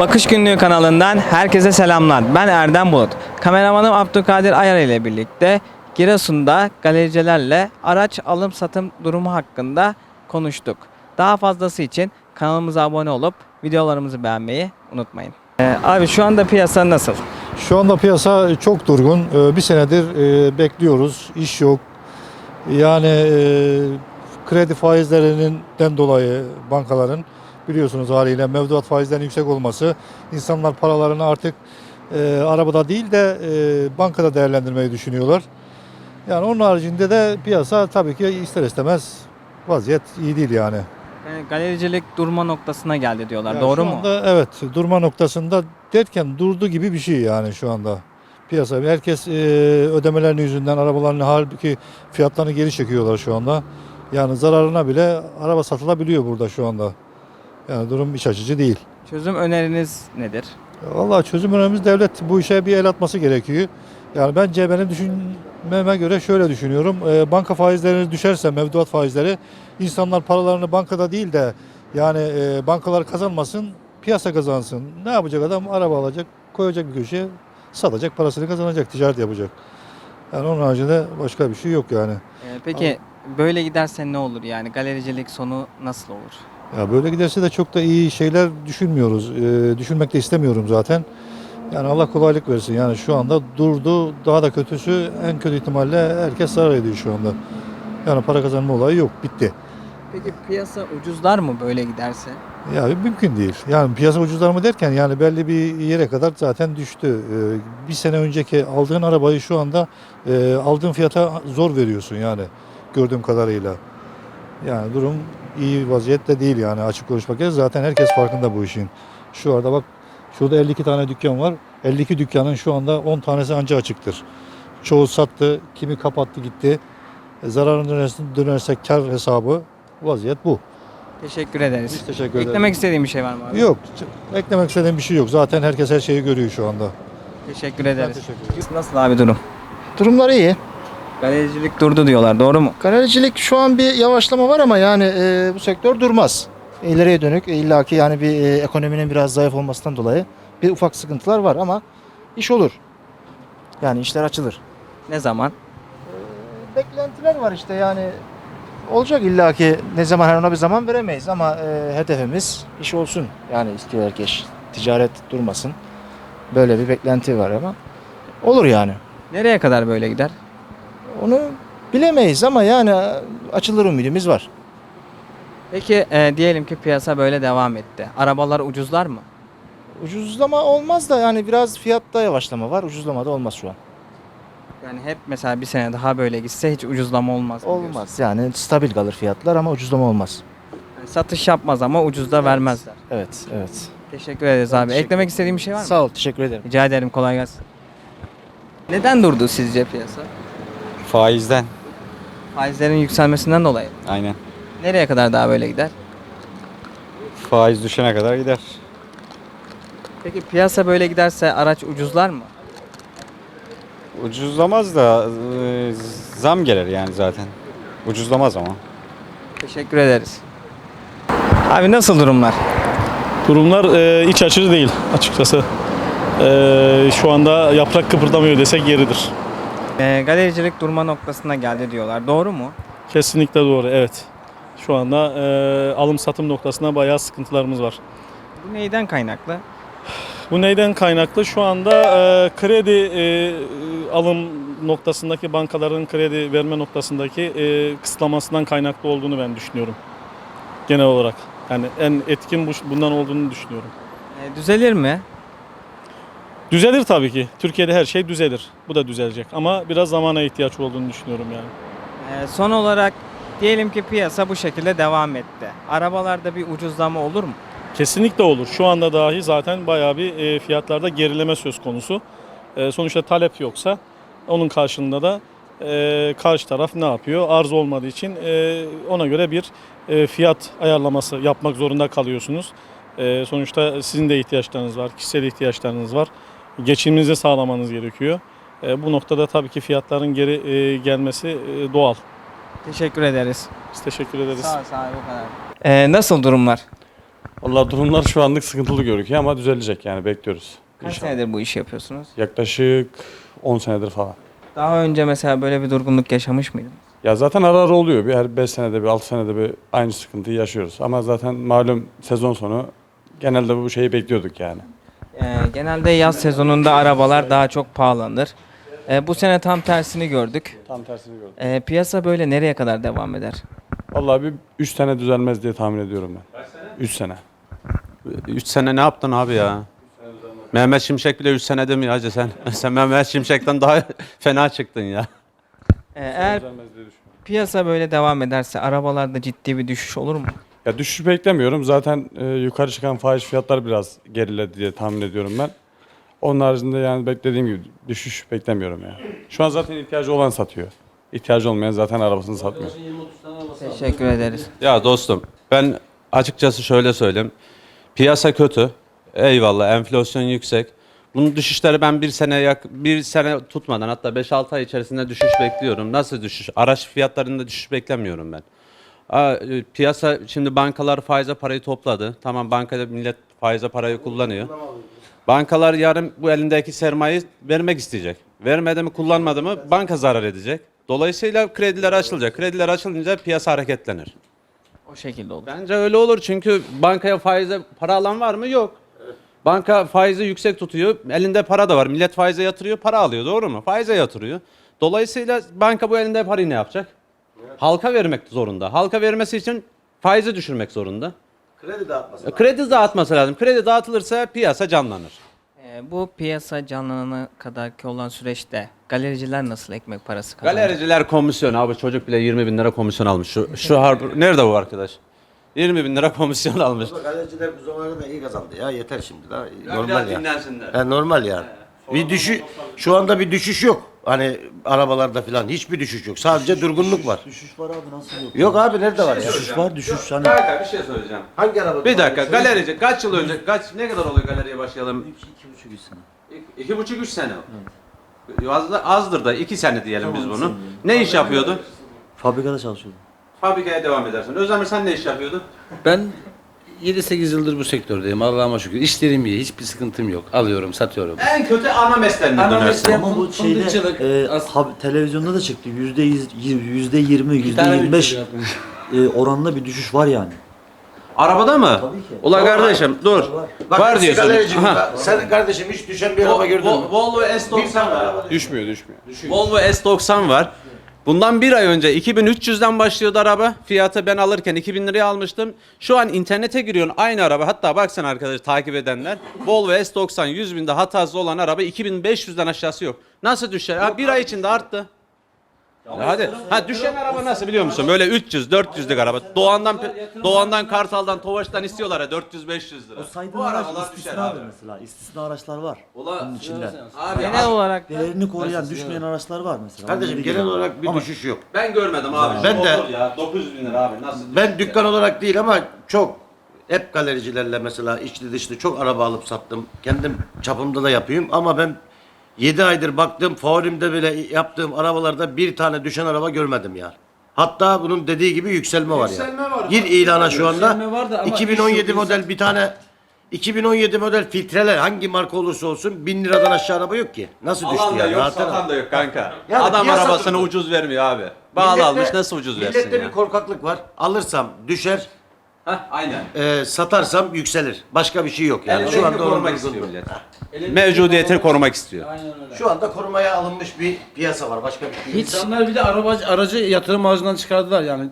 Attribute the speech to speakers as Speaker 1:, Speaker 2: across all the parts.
Speaker 1: Bakış Günlüğü kanalından herkese selamlar. Ben Erdem Bulut. Kameramanım Abdülkadir Ayar ile birlikte Giresun'da galericilerle araç alım satım durumu hakkında konuştuk. Daha fazlası için kanalımıza abone olup videolarımızı beğenmeyi unutmayın. Ee, abi şu anda piyasa nasıl?
Speaker 2: Şu anda piyasa çok durgun. Ee, Bir senedir e, bekliyoruz. İş yok. Yani e, kredi faizlerinden dolayı bankaların biliyorsunuz haliyle mevduat faizlerinin yüksek olması insanlar paralarını artık e, arabada değil de e, bankada değerlendirmeyi düşünüyorlar. Yani onun haricinde de piyasa tabii ki ister istemez vaziyet iyi değil yani.
Speaker 1: Yani galericilik durma noktasına geldi diyorlar.
Speaker 2: Yani
Speaker 1: Doğru
Speaker 2: şu
Speaker 1: mu?
Speaker 2: Anda, evet durma noktasında derken durdu gibi bir şey yani şu anda. Piyasa herkes e, ödemelerinin yüzünden arabalarını halbuki fiyatlarını geri çekiyorlar şu anda. Yani zararına bile araba satılabiliyor burada şu anda. Yani durum iç açıcı değil.
Speaker 1: Çözüm öneriniz nedir?
Speaker 2: Vallahi çözüm önerimiz devlet bu işe bir el atması gerekiyor. Yani bence benim düşünmeme göre şöyle düşünüyorum. E, banka faizleri düşerse mevduat faizleri insanlar paralarını bankada değil de yani e, bankalar kazanmasın piyasa kazansın. Ne yapacak adam? Araba alacak koyacak bir köşeye satacak parasını kazanacak ticaret yapacak. Yani onun haricinde başka bir şey yok yani.
Speaker 1: Ee, peki böyle giderse ne olur yani? Galericilik sonu nasıl olur?
Speaker 2: Ya böyle giderse de çok da iyi şeyler düşünmüyoruz. E, düşünmek de istemiyorum zaten. Yani Allah kolaylık versin. Yani şu anda durdu. Daha da kötüsü en kötü ihtimalle herkes zarar ediyor şu anda. Yani para kazanma olayı yok. Bitti.
Speaker 1: Peki piyasa ucuzlar mı böyle giderse?
Speaker 2: Ya mümkün değil. Yani piyasa ucuzlar mı derken yani belli bir yere kadar zaten düştü. Ee, bir sene önceki aldığın arabayı şu anda e, aldığın fiyata zor veriyorsun yani gördüğüm kadarıyla. Yani durum iyi vaziyette değil yani açık konuşmak gerekirse. Zaten herkes farkında bu işin. Şu arada bak şurada 52 tane dükkan var. 52 dükkanın şu anda 10 tanesi anca açıktır. Çoğu sattı, kimi kapattı gitti. E, zararın dönerse, dönerse kar hesabı vaziyet bu.
Speaker 1: Teşekkür ederiz.
Speaker 2: Biz teşekkür ederiz.
Speaker 1: Eklemek istediğim bir şey var mı abi?
Speaker 2: Yok. Eklemek istediğim bir şey yok. Zaten herkes her şeyi görüyor şu anda.
Speaker 1: Teşekkür ederiz.
Speaker 2: teşekkür ederim.
Speaker 1: Nasıl abi durum?
Speaker 3: Durumlar iyi.
Speaker 1: Galericilik durdu diyorlar. Doğru mu?
Speaker 3: Galericilik şu an bir yavaşlama var ama yani e, bu sektör durmaz. İleriye dönük e, illaki yani bir e, ekonominin biraz zayıf olmasından dolayı bir ufak sıkıntılar var ama iş olur. Yani işler açılır.
Speaker 1: Ne zaman?
Speaker 3: Beklentiler var işte yani olacak illaki ne zaman her ona bir zaman veremeyiz ama e, hedefimiz iş olsun. Yani istiyor herkes ticaret durmasın. Böyle bir beklenti var ama olur yani.
Speaker 1: Nereye kadar böyle gider?
Speaker 3: Onu bilemeyiz ama yani açılır ümidimiz var.
Speaker 1: Peki e, diyelim ki piyasa böyle devam etti. Arabalar ucuzlar mı?
Speaker 3: Ucuzlama olmaz da yani biraz fiyatta yavaşlama var. Ucuzlama da olmaz şu an.
Speaker 1: Yani hep mesela bir sene daha böyle gitse hiç ucuzlama olmaz. mı diyorsun?
Speaker 3: Olmaz. Yani stabil kalır fiyatlar ama ucuzlama olmaz.
Speaker 1: Yani satış yapmaz ama ucuz da vermezler.
Speaker 3: Evet, evet.
Speaker 1: Teşekkür ederiz abi.
Speaker 3: teşekkür
Speaker 1: Eklemek istediğim bir şey var mı?
Speaker 3: Sağ ol, teşekkür ederim.
Speaker 1: Rica ederim kolay gelsin. Neden durdu sizce piyasa?
Speaker 4: Faizden.
Speaker 1: Faizlerin yükselmesinden dolayı.
Speaker 4: Aynen.
Speaker 1: Nereye kadar daha böyle gider?
Speaker 4: Faiz düşene kadar gider.
Speaker 1: Peki piyasa böyle giderse araç ucuzlar mı?
Speaker 4: Ucuzlamaz da e, zam gelir yani zaten. Ucuzlamaz ama.
Speaker 1: Teşekkür ederiz. Abi nasıl durumlar?
Speaker 5: Durumlar e, iç açıcı değil açıkçası. E, şu anda yaprak kıpırdamıyor desek yeridir.
Speaker 1: E, galericilik durma noktasına geldi diyorlar. Doğru mu?
Speaker 5: Kesinlikle doğru evet. Şu anda e, alım satım noktasında bayağı sıkıntılarımız var.
Speaker 1: Bu neyden kaynaklı?
Speaker 5: Bu neyden kaynaklı? Şu anda e, kredi e, alım noktasındaki bankaların kredi verme noktasındaki e, kısıtlamasından kaynaklı olduğunu ben düşünüyorum. Genel olarak. Yani en etkin bu, bundan olduğunu düşünüyorum.
Speaker 1: E, düzelir mi?
Speaker 5: Düzelir tabii ki. Türkiye'de her şey düzelir. Bu da düzelecek. Ama biraz zamana ihtiyaç olduğunu düşünüyorum yani.
Speaker 1: E, son olarak diyelim ki piyasa bu şekilde devam etti. Arabalarda bir ucuzlama olur mu?
Speaker 5: Kesinlikle olur. Şu anda dahi zaten bayağı bir e, fiyatlarda gerileme söz konusu. E, sonuçta talep yoksa onun karşılığında da e, karşı taraf ne yapıyor? Arz olmadığı için e, ona göre bir e, fiyat ayarlaması yapmak zorunda kalıyorsunuz. E, sonuçta sizin de ihtiyaçlarınız var, kişisel ihtiyaçlarınız var. Geçiminizi sağlamanız gerekiyor. E, bu noktada tabii ki fiyatların geri e, gelmesi e, doğal.
Speaker 1: Teşekkür ederiz.
Speaker 5: Biz teşekkür ederiz.
Speaker 1: Sağ ol, sağ ol, bu kadar. E, nasıl durumlar?
Speaker 4: Vallahi durumlar şu anlık sıkıntılı görünüyor ama düzelecek yani bekliyoruz.
Speaker 1: Kaç
Speaker 4: İnşallah.
Speaker 1: senedir bu işi yapıyorsunuz?
Speaker 4: Yaklaşık 10 senedir falan.
Speaker 1: Daha önce mesela böyle bir durgunluk yaşamış mıydınız?
Speaker 4: Ya zaten ara ara oluyor. Bir her 5 senede bir 6 senede bir aynı sıkıntıyı yaşıyoruz. Ama zaten malum sezon sonu genelde bu şeyi bekliyorduk yani.
Speaker 1: Ee, genelde yaz sezonunda arabalar daha çok pahalanır. Ee, bu sene tam tersini gördük.
Speaker 4: Tam tersini gördüm.
Speaker 1: Ee, piyasa böyle nereye kadar devam eder?
Speaker 4: Vallahi bir 3 sene düzelmez diye tahmin ediyorum ben. 3 sene.
Speaker 6: 3 sene ne yaptın abi ya? Mehmet Şimşek bile 3 sene demiyor hacı sen. Sen Mehmet Şimşek'ten daha fena çıktın ya.
Speaker 1: Ee, eğer
Speaker 4: Düzelmez diye düşünüyorum.
Speaker 1: piyasa böyle devam ederse arabalarda ciddi bir düşüş olur mu?
Speaker 4: Ya düşüş beklemiyorum. Zaten e, yukarı çıkan fahiş fiyatlar biraz geriledi diye tahmin ediyorum ben. Onun haricinde yani beklediğim gibi düşüş beklemiyorum ya. Şu an zaten ihtiyacı olan satıyor. İhtiyacı olmayan zaten arabasını satmıyor.
Speaker 1: Teşekkür ederiz.
Speaker 6: Ya dostum ben açıkçası şöyle söyleyeyim. Piyasa kötü. Eyvallah enflasyon yüksek. Bunun düşüşleri ben bir sene yak bir sene tutmadan hatta 5-6 ay içerisinde düşüş bekliyorum. Nasıl düşüş? Araç fiyatlarında düşüş beklemiyorum ben. Aa, e, piyasa şimdi bankalar faize parayı topladı. Tamam bankada millet faize parayı kullanıyor. Bankalar yarın bu elindeki sermayeyi vermek isteyecek. Vermedi mi kullanmadı mı banka zarar edecek. Dolayısıyla krediler açılacak. Krediler açılınca piyasa hareketlenir.
Speaker 1: O şekilde olur.
Speaker 6: Bence öyle olur çünkü bankaya faize para alan var mı? Yok. Banka faizi yüksek tutuyor. Elinde para da var. Millet faize yatırıyor, para alıyor. Doğru mu? Faize yatırıyor. Dolayısıyla banka bu elinde parayı ne yapacak? Halka vermek zorunda. Halka vermesi için faizi düşürmek zorunda.
Speaker 7: Kredi dağıtması.
Speaker 6: Kredi dağıtması lazım. Kredi dağıtılırsa piyasa canlanır.
Speaker 1: Ee, bu piyasa canlanana kadarki olan süreçte galericiler nasıl ekmek parası kazanır?
Speaker 6: Galericiler komisyon abi çocuk bile 20 bin lira komisyon almış. Şu, şu harbi, nerede bu arkadaş? 20 bin lira komisyon almış.
Speaker 7: Galericiler bu zamana da iyi kazandı ya yeter şimdi daha normal ya.
Speaker 6: dinlensinler.
Speaker 7: Ha, normal yani. Bir düşüş şu anda bir düşüş yok. Hani arabalarda falan hiçbir düşüş yok. Sadece durgunluk var.
Speaker 8: Düşüş var abi nasıl yok?
Speaker 7: Yok abi nerede var ya?
Speaker 8: Düşüş var düşüş hani.
Speaker 6: Kanka bir şey söyleyeceğim.
Speaker 7: Hangi araba?
Speaker 6: Bir dakika galerici kaç yıl önce kaç ne kadar oluyor galeriye başlayalım?
Speaker 8: İki, iki buçuk üç sene.
Speaker 6: İki, iki buçuk üç sene. Az, azdır da iki sene diyelim biz
Speaker 8: Tamam,
Speaker 6: bunu.
Speaker 8: sen
Speaker 6: Ne iş yapıyordun?
Speaker 8: Fabrikada çalışıyordum.
Speaker 6: Fabrikaya devam edersin. Özdemir sen ne iş yapıyordun?
Speaker 9: Ben 7-8 yıldır bu sektördeyim Allah'ıma şükür. İşlerim iyi, hiçbir sıkıntım yok. Alıyorum, satıyorum.
Speaker 6: En kötü ana mesleğine
Speaker 9: Ana
Speaker 6: dönersin.
Speaker 9: mesleğim-
Speaker 8: Ama bu şeyde
Speaker 9: fındıkçılık,
Speaker 8: e,
Speaker 9: as-
Speaker 8: hab- televizyonda da çıktı. Yüzde yüz- yüzde yirmi, yüzde yirmi beş e, oranında bir düşüş var yani.
Speaker 6: Arabada mı?
Speaker 8: Tabii ki.
Speaker 6: Ula kardeşim dur.
Speaker 7: Bak,
Speaker 6: var diyorsun. Aha.
Speaker 7: Bak, Sen kardeşim hiç düşen bir araba gördün mü?
Speaker 6: Vo- Volvo S90 var.
Speaker 4: Düşmüyor düşmüyor.
Speaker 6: Volvo S90 var. Bundan bir ay önce 2300'den başlıyordu araba. Fiyatı ben alırken 2000 liraya almıştım. Şu an internete giriyorsun aynı araba. Hatta baksana arkadaş takip edenler. Volvo S90 100 binde hatası olan araba 2500'den aşağısı yok. Nasıl düşer? Ha, bir ay içinde arttı. Ya hadi. Ha düşen araba nasıl biliyor musun? Böyle 300 400'lük araba. Doğan'dan Doğan'dan Kartal'dan Tofaş'tan istiyorlar ya 400 500 lira.
Speaker 8: O saydığın
Speaker 6: Bu
Speaker 8: araç
Speaker 6: arabalar düşer
Speaker 8: istisna
Speaker 6: abi.
Speaker 8: mesela. İstisna araçlar var.
Speaker 6: Ulan
Speaker 8: Bunun içinde.
Speaker 6: abi
Speaker 1: Genel olarak da
Speaker 8: Değerini koruyan düşmeyen araçlar var mesela.
Speaker 7: Kardeşim
Speaker 8: Onları
Speaker 7: genel olarak bir
Speaker 8: Ama
Speaker 7: düşüş yok.
Speaker 6: ben görmedim abi.
Speaker 7: Ben
Speaker 6: Şu
Speaker 7: de-
Speaker 6: motor ya 900 bin lira abi nasıl
Speaker 7: Ben dükkan olarak değil ama çok hep galericilerle mesela içli dışlı çok araba alıp sattım. Kendim çapımda da yapıyorum ama ben 7 aydır baktım favorimde bile yaptığım arabalarda bir tane düşen araba görmedim ya. Hatta bunun dediği gibi yükselme var ya.
Speaker 6: Yükselme var.
Speaker 7: Gir ilana şu anda.
Speaker 9: Yükselme var da ama
Speaker 7: 2017
Speaker 9: iş yok,
Speaker 7: model bir tane 2017 model filtreler hangi marka olursa olsun 1000 liradan aşağı araba yok ki. Nasıl düştü
Speaker 6: Alan da
Speaker 7: yani?
Speaker 6: yok, satan da yok kanka.
Speaker 7: Yani
Speaker 6: Adam
Speaker 7: piyasa
Speaker 6: arabasını
Speaker 7: durdu.
Speaker 6: ucuz vermiyor abi. Bağlı
Speaker 7: Millette-
Speaker 6: almış nasıl ucuz versin
Speaker 7: Millette
Speaker 6: ya?
Speaker 7: bir korkaklık var. Alırsam düşer,
Speaker 6: Heh, aynen.
Speaker 7: e, satarsam yükselir. Başka bir şey yok yani.
Speaker 6: Yani
Speaker 7: Şu anda
Speaker 6: korumak istiyor millet. Mevcudiyetini korumak istiyor.
Speaker 7: Şu anda korumaya alınmış bir piyasa var. Başka bir şey yok.
Speaker 9: İnsanlar bir de araba, aracı yatırım ağacından çıkardılar yani.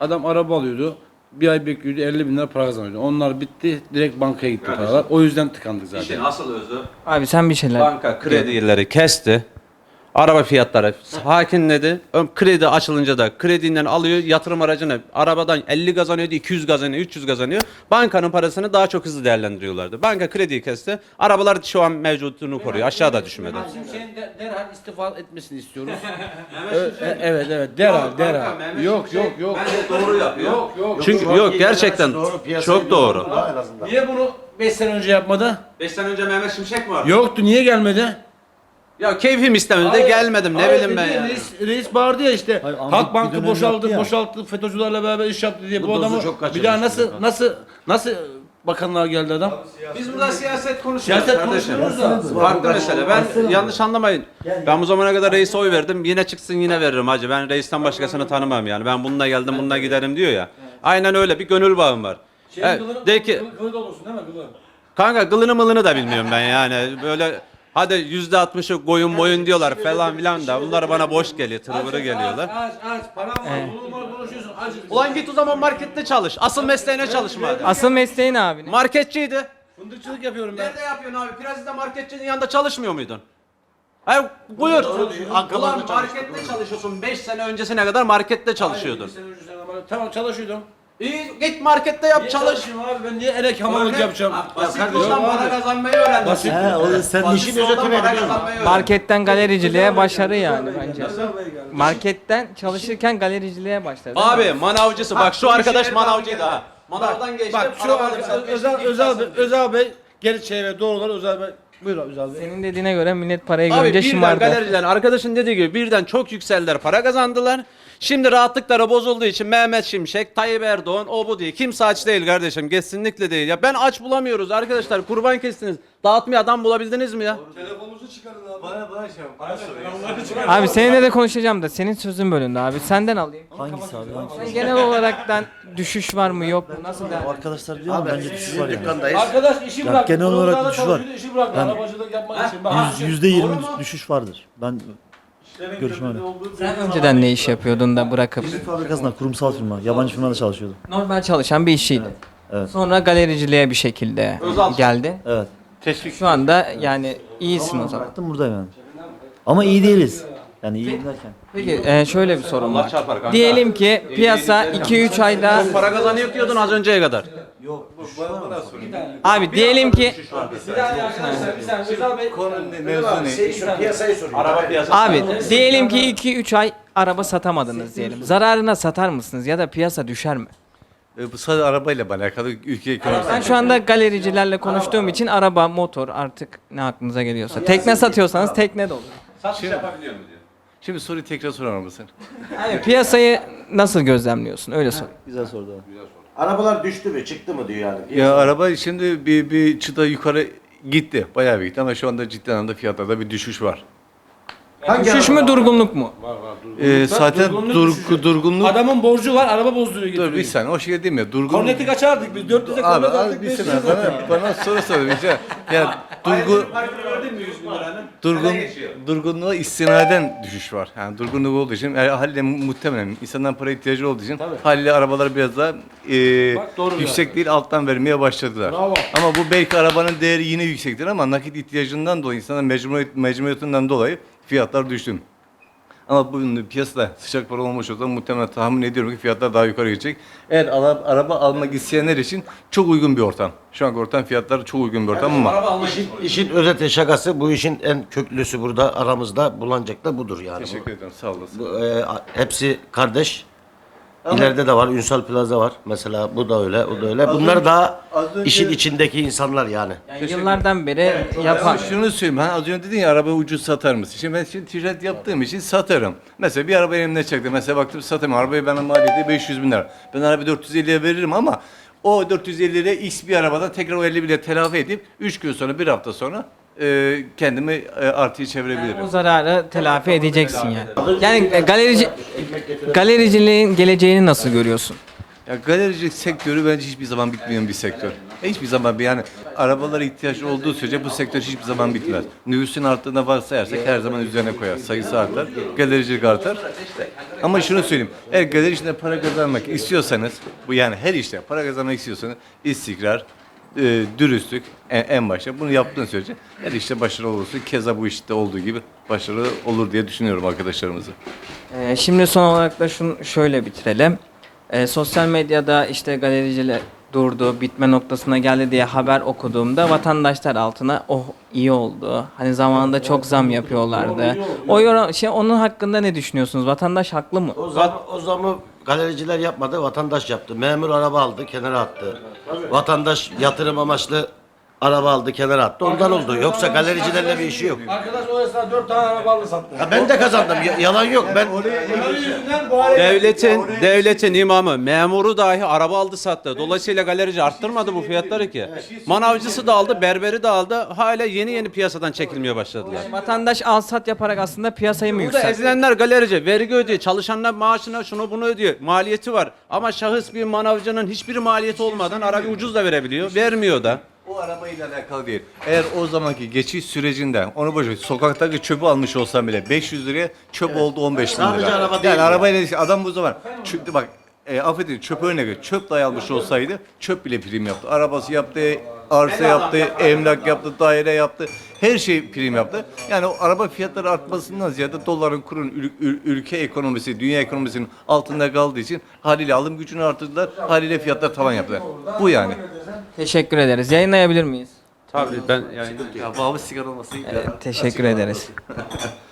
Speaker 9: Adam araba alıyordu. Bir ay bekliyordu 50 bin lira para kazanıyordu. Onlar bitti direkt bankaya gitti paralar. O yüzden tıkandık zaten.
Speaker 6: İşin asıl özü
Speaker 1: abi sen bir şeyler
Speaker 6: banka kredileri kesti. Araba fiyatları sakinledi. Ön- Kredi açılınca da kredinden alıyor yatırım aracını arabadan 50 kazanıyordu 200 kazanıyor 300 kazanıyor. Bankanın parasını daha çok hızlı değerlendiriyorlardı. Banka krediyi kesti. Arabalar şu an mevcutluğunu koruyor. Aşağıda düşmedi.
Speaker 9: Şimşek'in de, derhal istifa etmesini istiyoruz. evet, evet, evet, derhal, derhal. Yok, yok, yok.
Speaker 6: Bence doğru yapıyor.
Speaker 9: Yok, yok.
Speaker 6: Çünkü yok gerçekten çok doğru.
Speaker 7: doğru en azından.
Speaker 9: Niye bunu 5 sene önce yapmadı?
Speaker 6: 5 sene önce Mehmet Şimşek mi vardı?
Speaker 9: Yoktu, niye gelmedi?
Speaker 6: Ya keyfim istemedi de gelmedim ne
Speaker 9: Hayır,
Speaker 6: bileyim ben
Speaker 9: dedi,
Speaker 6: ya.
Speaker 9: Reis, reis bağırdı ya işte.
Speaker 8: Hayır, Ahmet bir
Speaker 9: Halkbank'ı
Speaker 8: dönem
Speaker 9: boşalttı,
Speaker 8: yaptı ya.
Speaker 9: boşalttı, FETÖ'cülerle beraber iş yaptı diye
Speaker 7: Bu
Speaker 9: bu,
Speaker 7: dozu
Speaker 9: adamı
Speaker 7: çok
Speaker 9: bir daha nasıl
Speaker 7: çocuk.
Speaker 9: nasıl nasıl bakanlar geldi adam.
Speaker 6: Biz burada siyaset konuşuyoruz
Speaker 9: Siyaset
Speaker 6: kardeşim.
Speaker 9: konuşuyoruz da.
Speaker 6: Farklı mesele. Ben yanlış anlamayın. Ben bu zamana kadar reise oy verdim. Yine çıksın yine veririm hacı. Ben reisten başkasını tanımam yani. Ben bununla geldim bununla giderim diyor ya. Aynen öyle bir gönül bağım var. Evet, de ki
Speaker 9: Kılık olursun değil mi kılık?
Speaker 6: kanka kılını mılını da bilmiyorum ben yani. Böyle hadi yüzde altmışı koyun boyun diyorlar falan filan da. Bunlar bana boş geliyor. Tırvırı geliyorlar.
Speaker 9: Aç aç param var. Numara konuşuyorsun. Aç.
Speaker 6: Ulan git o zaman markette çalış. Asıl mesleğine çalışma.
Speaker 1: Asıl mesleğin abi. ne?
Speaker 6: Marketçiydi.
Speaker 9: Fındıkçılık yapıyorum ben.
Speaker 6: Nerede yapıyorsun abi? Kirazlı'da marketçinin yanında çalışmıyor muydun? Hayır buyur. Ulan markette çalışıyorsun. 5 sene öncesine kadar markette çalışıyordun.
Speaker 9: Sene önce sen ama- Tamam çalışıyordum.
Speaker 6: İyi git markette yap çalış.
Speaker 9: Çalışayım abi ben niye elek hamallık yapacağım?
Speaker 6: Basit
Speaker 7: kardeşim,
Speaker 6: yoldan para kazanmayı öğrendin.
Speaker 9: Basit.
Speaker 8: He, o sen
Speaker 6: Basit
Speaker 7: İşin özetini
Speaker 6: para öğrendin.
Speaker 1: Marketten galericiliğe başarı yani bence. Marketten çalışırken galericiliğe başladı.
Speaker 6: Abi manavcısı bak şu arkadaş
Speaker 9: işe-
Speaker 6: manavcıydı ha. Manavdan geçti.
Speaker 9: Bak şu
Speaker 6: sattı.
Speaker 9: Özel, Özel, Bey, Özel Bey gerçeğe ve doğrular Özel Bey. Buyur abi Özel Bey.
Speaker 1: Senin dediğine göre millet parayı
Speaker 6: Abi
Speaker 1: görünce
Speaker 6: birden
Speaker 1: şımardı.
Speaker 6: galericiler arkadaşın dediği gibi birden çok yükseldiler para kazandılar. Şimdi rahatlıkları bozulduğu için Mehmet Şimşek, Tayyip Erdoğan o bu diye. Kimse aç değil kardeşim kesinlikle değil. Ya ben aç bulamıyoruz arkadaşlar kurban kestiniz. Dağıtmaya adam bulabildiniz mi ya?
Speaker 1: Abi seninle de konuşacağım da senin sözün bölündü abi. Senden alayım.
Speaker 8: Hangisi abi? Hangisi?
Speaker 1: Genel olaraktan düşüş var mı yok mu? Nasıl der?
Speaker 8: arkadaşlar biliyor mu? Bence düşüş var yani.
Speaker 9: Arkadaş işi bırak.
Speaker 8: genel olarak düşüş var.
Speaker 9: işi bıraktı.
Speaker 8: Yani-
Speaker 9: Arabacılık yapmak için.
Speaker 8: Yüzde yirmi düşüş vardır. Ben görüşüm öyle.
Speaker 1: Sen önceden ne iş yapıyordun da bırakıp?
Speaker 8: Müzik fabrikasında kurumsal firma, yabancı firmada çalışıyordum.
Speaker 1: Normal çalışan bir işçiydi.
Speaker 8: evet.
Speaker 1: Sonra galericiliğe bir şekilde geldi.
Speaker 8: Evet.
Speaker 1: Şu anda yani iyisin o zaman.
Speaker 8: Bıraktım buradayım yani. Ama iyi değiliz. Yani iyi derken.
Speaker 1: Peki e, şöyle bir sorun var. Diyelim ki piyasa 2-3 ayda
Speaker 6: Para kazanıyor diyordun az önceye kadar.
Speaker 1: Abi diyelim ki
Speaker 9: Bir saniye arkadaşlar bir saniye. Özel Bey.
Speaker 7: Piyasayı soruyor.
Speaker 6: Araba piyasası.
Speaker 1: abi diyelim ki 2-3 ay araba satamadınız diyelim. Zararına satar mısınız ya da piyasa düşer mi?
Speaker 10: E, Bu sadece arabayla alakalı ülke ekonomisi.
Speaker 1: Ben şu anda galericilerle konuştuğum için araba, motor artık ne aklınıza geliyorsa. Tekne satıyorsanız tekne de olur.
Speaker 6: Satış yapabiliyor mu diyor.
Speaker 10: Şimdi soruyu tekrar sorar mısın?
Speaker 1: Yani piyasayı nasıl gözlemliyorsun? Öyle sor.
Speaker 8: Güzel sordu abi.
Speaker 7: Arabalar düştü mü çıktı mı diyor yani.
Speaker 10: Ya araba şimdi bir, bir çıta yukarı gitti. Bayağı bir gitti ama şu anda ciddi anlamda fiyatlarda bir düşüş var.
Speaker 1: Düşüş mü durgunluk mu?
Speaker 10: E, zaten
Speaker 9: durgunluk
Speaker 10: dur,
Speaker 9: düşüşü.
Speaker 10: durgunluk...
Speaker 9: Adamın borcu var araba bozduruyor getiriyor.
Speaker 10: Dur bir saniye o şey değil mi? Durgun...
Speaker 9: Korneti kaçardık biz 400'e
Speaker 10: Abi,
Speaker 9: kornet
Speaker 10: abi
Speaker 9: aldık
Speaker 10: bir
Speaker 9: 500'e
Speaker 10: saniye bana, bana soru sormayacağım. Ya durgun... Durgun, durgunluğa istinaden düşüş var. Yani durgunluk olduğu için yani haliyle mu- muhtemelen insanların para ihtiyacı olduğu için haliyle arabalar biraz daha e,
Speaker 9: Bak, doğru
Speaker 10: yüksek değil alttan vermeye başladılar.
Speaker 9: Bravo.
Speaker 10: Ama bu belki arabanın değeri yine yüksektir ama nakit ihtiyacından dolayı insanların mecburiyet, mecburiyetinden dolayı fiyatlar düştü. Ama bugün piyasada sıcak para olmuş olsa muhtemelen tahmin ediyorum ki fiyatlar daha yukarı gidecek. Eğer araba almak isteyenler için çok uygun bir ortam. Şu an ortam fiyatları çok uygun bir ortam ama
Speaker 7: İşin, işin özeti şakası bu işin en köklüsü burada aramızda bulanacak da budur yani.
Speaker 10: teşekkür ederim sağ olasın.
Speaker 7: Bu, e, hepsi kardeş. İleride de var. Ünsal Plaza var. Mesela bu da öyle, o da öyle. Bunlar
Speaker 10: önce-
Speaker 7: daha
Speaker 10: az önce-
Speaker 7: işin içindeki insanlar yani.
Speaker 1: Yani yıllardan beri yapan.
Speaker 10: Ama şunu söyleyeyim. Hani az önce dedin ya arabayı ucuz satar mısın? Şimdi ben şimdi ticaret yaptığım için satarım. Mesela bir araba elimde çekti. Mesela baktım satamam. Arabayı bana maliyeti 500 bin lira. Ben arabayı 450'ye veririm ama o 450 liraya X bir arabadan tekrar o 50 bile telafi edip 3 gün sonra bir hafta sonra e, kendimi e, artıya çevirebilirim.
Speaker 1: O zararı telafi edeceksin yani. Yani e, galerici galericiliğin geleceğini nasıl görüyorsun?
Speaker 10: Ya galericilik sektörü bence hiçbir zaman bitmeyen bir sektör. Hiçbir zaman bir yani arabalara ihtiyaç olduğu sürece bu sektör hiçbir zaman bitmez. Nüfusun arttığına varsayarsak her zaman üzerine koyar. Sayısı artar, galericilik artar. Ama şunu söyleyeyim. Eğer galeri işinde para kazanmak istiyorsanız, bu yani her işte para kazanmak istiyorsanız istikrar, e, dürüstlük en, en başta. Bunu yaptığın sürece her işte başarılı olursun. Keza bu işte olduğu gibi başarılı olur diye düşünüyorum arkadaşlarımızı.
Speaker 1: Ee, şimdi son olarak da şunu şöyle bitirelim. Ee, sosyal medyada işte galericiler durdu, bitme noktasına geldi diye haber okuduğumda vatandaşlar altına oh iyi oldu. Hani zamanında çok zam yapıyorlardı. O yorum, şey onun hakkında ne düşünüyorsunuz? Vatandaş haklı mı?
Speaker 7: O zaman o zaman galericiler yapmadı, vatandaş yaptı. Memur araba aldı, kenara attı. Vatandaş yatırım amaçlı araba aldı kenara attı. Ondan oldu. Yoksa galericilerle bir işi yok.
Speaker 9: Arkadaş o esnada 4 tane araba aldı sattı.
Speaker 7: Ha, ben de kazandım. Ya- yalan yok. Ben
Speaker 6: Devletin devletin imamı, memuru dahi araba aldı sattı. Dolayısıyla galerici arttırmadı bu fiyatları ki. Manavcısı da aldı, berberi de aldı. Hala yeni yeni piyasadan çekilmeye başladılar.
Speaker 1: Vatandaş al sat yaparak aslında piyasayı mı
Speaker 6: Burada
Speaker 1: yükseltti?
Speaker 6: ezilenler galerici vergi ödüyor. Çalışanlar maaşına şunu bunu ödüyor. Maliyeti var. Ama şahıs bir manavcının hiçbir maliyeti olmadan arabayı ucuz da verebiliyor. Vermiyor da.
Speaker 10: O arabayla alakalı değil. Eğer o zamanki geçiş sürecinde onu boş ver, sokaktaki çöpü almış olsam bile 500 liraya çöp oldu 15 bin lira.
Speaker 7: Sadece araba değil
Speaker 10: Yani
Speaker 7: ya.
Speaker 10: arabayla ilgili- adam bu zaman çöp, bak e, affedin çöp örnek ver. Çöp dahi almış olsaydı çöp bile prim yaptı. Arabası yaptı, arsa yaptı, emlak yaptı, daire yaptı. Her şey prim yaptı. Yani o araba fiyatları artmasından ziyade doların kurun ül- ül- ülke ekonomisi, dünya ekonomisinin altında kaldığı için haliyle alım gücünü artırdılar. Haliyle fiyatlar tavan yaptılar. Bu yani.
Speaker 1: Teşekkür ederiz. Yayınlayabilir miyiz?
Speaker 6: Tabii ben yani
Speaker 10: Ya babı sigara olması iyi.
Speaker 1: Evet, teşekkür ederiz.